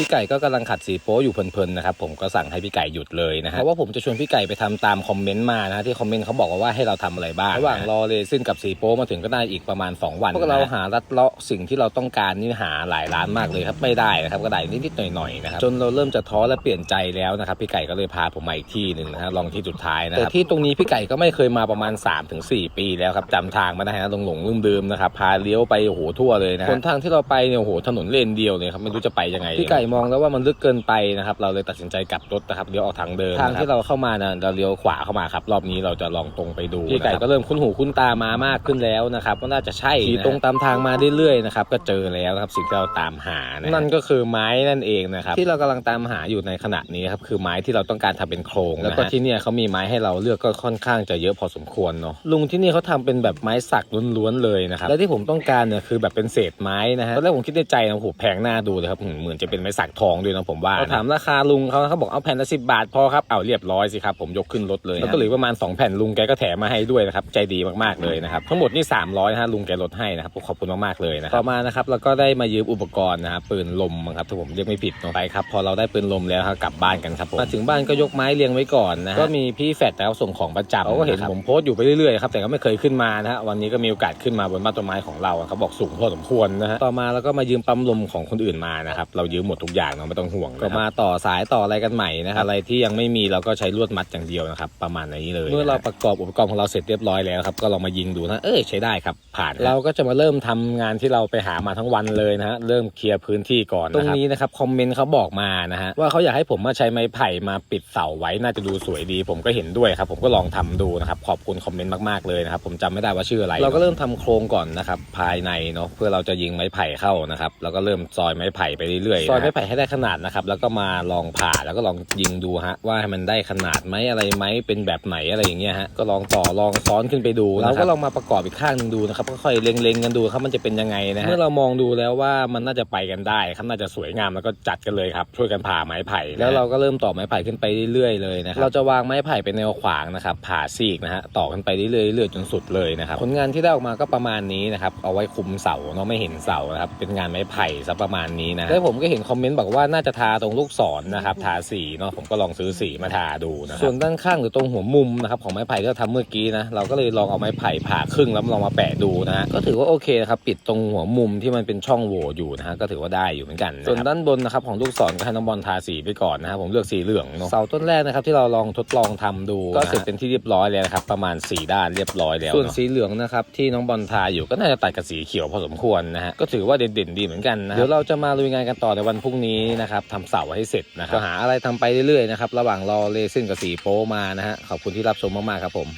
พี่ไก่ก็กำลังขัดสีโป๊อยู่เพลินๆนะครับผมก็สั่งให้พี่ไก่หยุดเลยนะฮะเพราะว่าผมจะชวนพี่ไก่ไปทำตามคอมเมนต์มานะฮะที่คอมเมนต์เขาบอกว่าให้เราทำอะไรบ้างระหว่างรอเรซินกับสีโป๊มาถึงก็ได้อีกประมาณ 2 วันพวกเราหารัดเลาะสิ่งที่เราต้องการนี่หาหลายร้านมากเลยครับไม่ได้นะครับก็ได้นิดๆหน่อยๆนะครับจนเราเริ่มจะท้อและเปลี่ยนใจแล้วนะครับพี่ไก่ก็เลยพาผมมาอีกที่หนึ่งนะฮะลองที่สุดท้ายนะครับแต่ที่ตรงนี้พี่ไก่ก็ไม่เคยมาประมาณ 3-4 ปีแล้วครับจำทางไม่ได้นะหลงๆลืมๆนะครับพาเลี้ยวไปโอ้โหทั่วเลยนะคนทางที่เราไปเนี่ยโอ้โหถนนเลนเดียวเลยครับไม่รู้จะไปยังไงพี่ไก่มองแล้วว่ามันลึกเกินไปนะครับ เราเลยตัดสินใจกลับรถนะครับเลี้ยวออกทางเดิมทางที่เราเข้ามานะเราเลี้ยวขวาเข้ามาครับรอบนี้เราจะลองตรงไปดูพี่ไก่ก็เริ่มคุ้นหูคุ้นตามามากขึ้นแล้วนะครับก็น่าจะใช่ขี่ตรงตามทางมาเรื่อยๆนะครับก็เจอแล้วนะครับสิ่งที่เราตามหานะนั่นก็คือไม้นั่นเองนะครับที่เรากำลังตามหาอยู่ในขณะนี้ครับคือไม้ที่เราต้องการทำเป็นโครงแล้วก็ที่เนี่ยเขามีไม้ให้เราเลือกก็ค่อนข้างจะเยอะพอสมควรเนาะลุงที่นี่เขาทำเป็นแบบไม้สักล้วนๆเลยนะครับและที่ผมต้องการเนี่ยคือแบบเป็นเศษไม้นะฮะตอนแรกผมคิดในใจนะโอ้โหแพงหน้าดูเลยครับเหมือนจะเป็นไม้สักทองด้วยนะผมว่าถามราคาลุงเขาเขาบอกเอาแผ่นละสิบาทพอครับเอาเรียบร้อยสิครับผมยกขึ้นรถเลยแล้วก็เหลือประมาณ 2 แผ่นลุงแกก็แถมมาให้ด้วยนะครับใจดีมากๆเลยนะครับทั้งหมดนี่300นะฮะลุงแกลดให้นะครับขอบคุณมากๆเลยนะครับต่อมานะครับเราก็ได้มายืมอุปกรณ์นะครับปืนลมครับถ้าผมเรียกไม่ผิดเนาะไปครับพอเราได้ปืนลมแล้วครับกลับบ้านกันครับผมมาถึงบ้านก็ยกไม้เรียงไว้ก่อนนะฮะก็มีพี่แฟดแล้วส่งของประจำเขาก็เห็นผมโพสต์อยู่ไปเรื่อยๆครับแต่ก็ไม่เคยขึ้นมานะฮะวันนี้ก็มีโอกาสขึ้นมาบนบ้านต้นไม้ของเราเขาบอกสูงพอสมควรนะฮะต่อมาเราก็มายืมปั๊มลมของคนอื่นมานะครับเรายืมหมดทุกอย่างเนาะไม่ต้องห่วงก็มาต่อสายต่ออะไรกันใหม่นะครับอะไรที่ยังไม่มีเราก็ใช้ลวดมัดอย่างเดียวนะครับประมาณนี้เลย เมื่อเราประกอบอุปกรณ์ของเราเสร็จเรียบร้อยแล้วครับก็ลองมายิงดูนะเออใช้ได้ครับ ผ่านเราก็จะมาเริ่มทำงานที่เราไปหามาทั้งวันเลยนะฮะเริ่มเคลียร์พื้นที่ก่อนตรงนี้นะครับคอมเมนต์เขาบอกมานะฮะว่าเขาอยากให้ผมมาใช้ไม้ไผ่มาปิดเสาไว้น่าจะดูสวยดี ผมก็เห็นด้วยครับผมก็ลองทำดูนะครับขอบคุณคอมเมนต์มากๆเลยนะครับผมจำไม่ได้ว่าชื่ออะไร เราก็เริ่มทำโครงก่อนนะครับภายในเนาะเพื่อเราจะยิงไม้ไผ่เข้านะครับแล้วก็เริ่มซอยไม้ไผ่ไปเรื่อยๆซอยไม้ไผ่ให้ได้ขนาดนะครับ แล้วก็มาลองผ่าแล้วก็ลองยิงดูฮะว่ามันได้ขนาดไหมอะไรไหมเป็นแบบไหนอะไรอย่างเงี้ยฮะก็ลองต่อลองซ้อนขึ้นไปดูเราก็ลองมาประกอบอีกข้างหนึ่งดูนะครับค่อยๆเล็งๆกันดูครับมันจะเป็นยังไงนะฮะเมื่อเรามองดูแล้วว่ามันน่าจะไปกันได้ครับน่าจะสวยงามแล้วก็จัดกันเลยครับช่วยกันผ่าไม้ไผ่ แล้วเราก็เริ่มต่อไม้ไผ่ขึ้นไปเรื่อยๆเลยนะครับเราจะวางไม้ไผ่เป็นแนวขวางนะครับผ่าซีกนะฮะต่อกันไปเรื่อยๆเรื่อยๆจนสุดเลยนะครับผลงานที่ได้ออกมาก็ประมาณนี้นะครับเอาไว้คุมเสาเนาะไม่เห็นเสานะครับเป็นงานไม้ไผ่ซะประมาณนี้นะแล้วผมก็เห็นคอมเมนต์บอกว่าน่าจะทาตรงลูกศรนะครับทาสีเนาะผมก็ลองซื้อสีมาทาดูนะครับส่วนด้านข้างหรือตรงหัวมุมนะครับของไม้ไผ่ที่เราทำเมื่อกี้นะเราก็เลยลองเอาไม้ไผ่ผ่าครึ่งแล้วลองมาแปะดูนะฮะก็ถือว่าโอเคนะครับปิดตรงหัวมุมที่มันเป็นช่องโหว่อยู่นะฮะก็ถือว่าได้อยู่เหมือนกันส่วนด้านบนนะครับของลูกศรก็ให้น้องบอลทาสีไปก่อนนะครับผมเลือกสีเหลืองเนาะเสาต้นแรกนะครับที่เราลองทดลองทำดูก็เสร็จเป็นที่เรียบร้อยแล้วนะครับประมาณ 4 ด้านเรียบร้อยแล้วส่วนสีเหลืองนะครับที่น้องบอลทาอยู่ก็น่าจะตัดกับสีเขียวพอสมควรนะฮะก็ถือว่าเด่นๆดีเหมือนกันนะเดี๋ยวเราจะมาลุยงานกันต่อในวันพรุ่งนี้นะครับทำเสาให้เสร็จนะครับหาอะไรทำไปเรื่อยๆนะครับระหว่างรอเลซินกับสีโป้มานะฮะขอบคุณที่รับชมมากๆครับผม